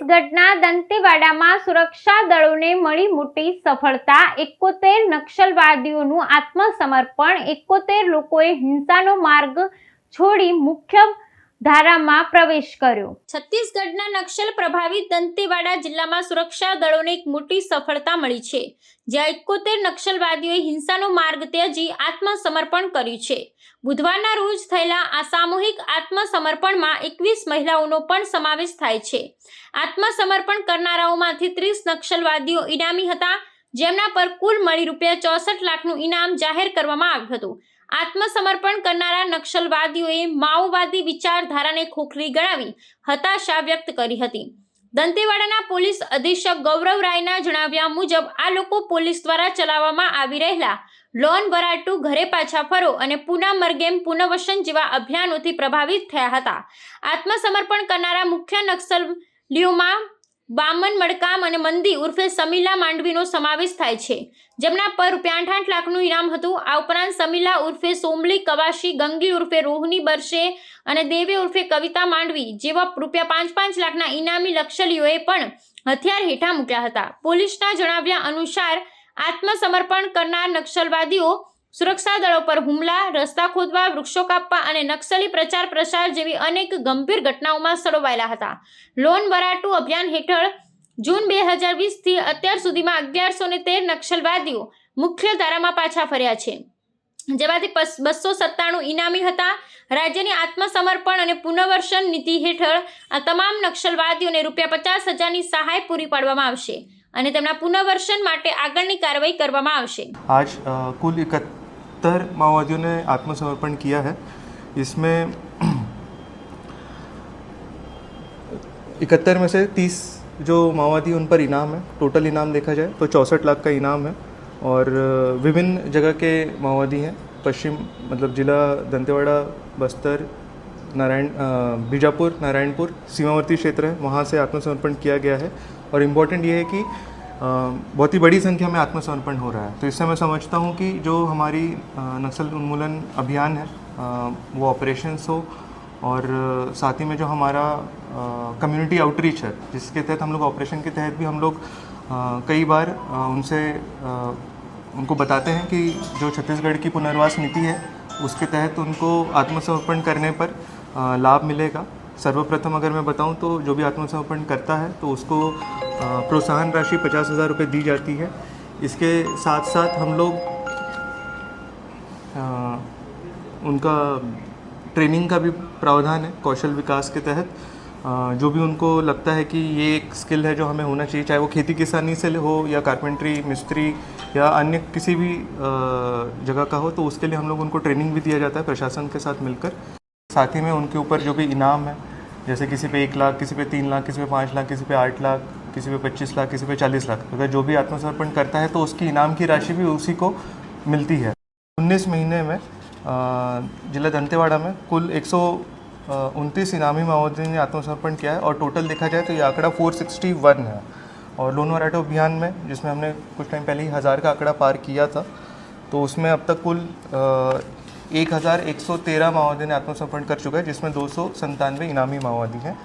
છત્તીસગઢના દંતેવાડામાં સુરક્ષા દળોને મળી મોટી સફળતા. એકોતેર નક્સલવાદીઓનું આત્મસમર્પણ. એકોતેર લોકોએ હિંસાનો માર્ગ છોડી મુખ્ય ધારામાં પ્રવેશ કર્યો. છત્તીસગઢના નક્સલ પ્રભાવિત દંતેવાડા જિલ્લામાં સુરક્ષા દળોને એક મોટી સફળતા મળી છે, જ્યાં એકોતેર નક્સલવાદીઓએ હિંસાનો માર્ગ ત્યજી આત્મસમર્પણ કર્યું છે. બુધવારના રોજ થયેલા આ સામૂહિક આત્મસમર્પણમાં એકવીસ મહિલાઓનો પણ સમાવેશ થાય છે. આત્મસમર્પણ કરનારાઓમાંથી ત્રીસ નક્સલવાદીઓ ઇનામી હતા જેમના પર કુલ મળી રૂપિયા ચોસઠ લાખનું ઇનામ જાહેર કરવામાં આવ્યું હતું. આત્મસમર્પણ કરનારા નક્સલવાદીઓએ માઓવાદી વિચારધારાને ખોખરી ગણાવી હતાશા વ્યક્ત કરી હતી. દંતેવાડાના પોલીસ અધિક્ષક ગૌરવ રાયના જણાવ્યા મુજબ, આ લોકો પોલીસ દ્વારા ચલાવવામાં આવી રહેલા લોન વરાટુ ઘરે પાછા ફરો અને પુના મરગેમ પુનર્વસન જેવા અભિયાનોથી પ્રભાવિત થયા હતા. આત્મસમર્પણ કરનારા મુખ્ય નક્સલીઓમાં બામન, મડકામ અને મંદી ઉર્ફે સમીલા માંડવીનો સમાવેશ થાય છે. જેમના પર રૂપિયા આઠ આઠ લાખનું ઇનામ હતું. આ ઉપરાંત સમીલા ઉર્ફે સોમલી, કવાશી, ગંગી ઉર્ફે રોહની, બરશે અને દેવે ઉર્ફે કવિતા માંડવી જેવા રૂપિયા પાંચ પાંચ લાખના ઇનામી લક્ષલીઓએ પણ હથિયાર હેઠા મૂક્યા હતા. પોલીસના જણાવ્યા અનુસાર આત્મસમર્પણ કરનાર નક્સલવાદીઓ સુરક્ષા દળો પર હુમલા, રસ્તા ખોદવા, વૃક્ષો કાપવા અને નક્સલી પ્રચાર પ્રસાર જેવી અનેક ગંભીર ઘટનાઓમાં સડોવાયેલા હતા. લોન બરાટુ અભિયાન હેઠળ જૂન બે હજાર વીસથી અત્યાર સુધીમાં અગિયારસો ને તેર નક્સલવાદીઓ મુખ્ય ધારામાં પાછા ફર્યા છે. જેમાંથી બસો સત્તાણું ઇનામી હતા. રાજ્યની આત્મસમર્પણ અને પુનર્વસન નીતિ હેઠળ આ તમામ નક્સલવાદીઓને રૂપિયા પચાસ હજારની સહાય પૂરી પાડવામાં આવશે અને તેમના પુનર્વસન માટે આગળની કાર્યવાહી કરવામાં આવશે. આજ કુલ इकहत्तर माओवादियों ने आत्मसमर्पण किया है। इसमें इकहत्तर में से तीस जो माओवादी, उन पर इनाम है। टोटल इनाम देखा जाए तो चौंसठ लाख का इनाम है और विभिन्न जगह के माओवादी हैं। पश्चिम मतलब जिला दंतेवाड़ा, बस्तर, नारायण बीजापुर, नारायणपुर, सीमावर्ती क्षेत्र है। वहाँ से आत्मसमर्पण किया गया है। और इम्पोर्टेंट ये है कि बहुत ही बड़ी संख्या में आत्मसमर्पण हो रहा है। तो इससे मैं समझता हूँ कि जो हमारी नक्सल उन्मूलन अभियान है वो ऑपरेशंस हो और साथ ही में जो हमारा कम्युनिटी आउटरीच है, जिसके तहत हम लोग ऑपरेशन के तहत भी हम लोग कई बार उनसे उनको बताते हैं कि जो छत्तीसगढ़ की पुनर्वास नीति है, उसके तहत उनको आत्मसमर्पण करने पर लाभ मिलेगा। सर्वप्रथम अगर मैं बताऊँ तो जो भी आत्मसमर्पण करता है तो उसको प्रोत्साहन राशि पचास हज़ार रुपये दी जाती है। इसके साथ साथ हम लोग अ, उनका ट्रेनिंग का भी प्रावधान है कौशल विकास के तहत। अ, जो भी उनको लगता है कि ये एक स्किल है जो हमें होना चाहिए चाहे वो खेती किसानी से हो या कारपेंट्री मिस्त्री या अन्य किसी भी जगह का हो तो उसके लिए हम लोग उनको ट्रेनिंग भी दिया जाता है प्रशासन के साथ मिलकर। साथ ही में उनके ऊपर जो भी इनाम है जैसे किसी पे एक लाख किसी पे तीन लाख किसी पे पाँच लाख किसी पे आठ लाख किसी पे पच्चीस लाख, किसी पे चालीस लाख। अगर जो भी आत्मसमर्पण करता है तो उसकी इनाम की राशि भी उसी को मिलती है। उन्नीस महीने में जिला दंतेवाड़ा में कुल एक उनतीस इनामी माओवादियों ने आत्मसमर्पण किया है और टोटल देखा जाए तो ये आंकड़ा 461 है। और लोन वराटो अभियान में, जिसमें हमने कुछ टाइम पहले ही हज़ार का आंकड़ा पार किया था तो उसमें अब तक कुल एक हज़ार एक सौ तेरह माओवादी ने आत्मसमर्पण कर चुका है, जिसमें दो सौ संतानवे इनामी माओवादी हैं।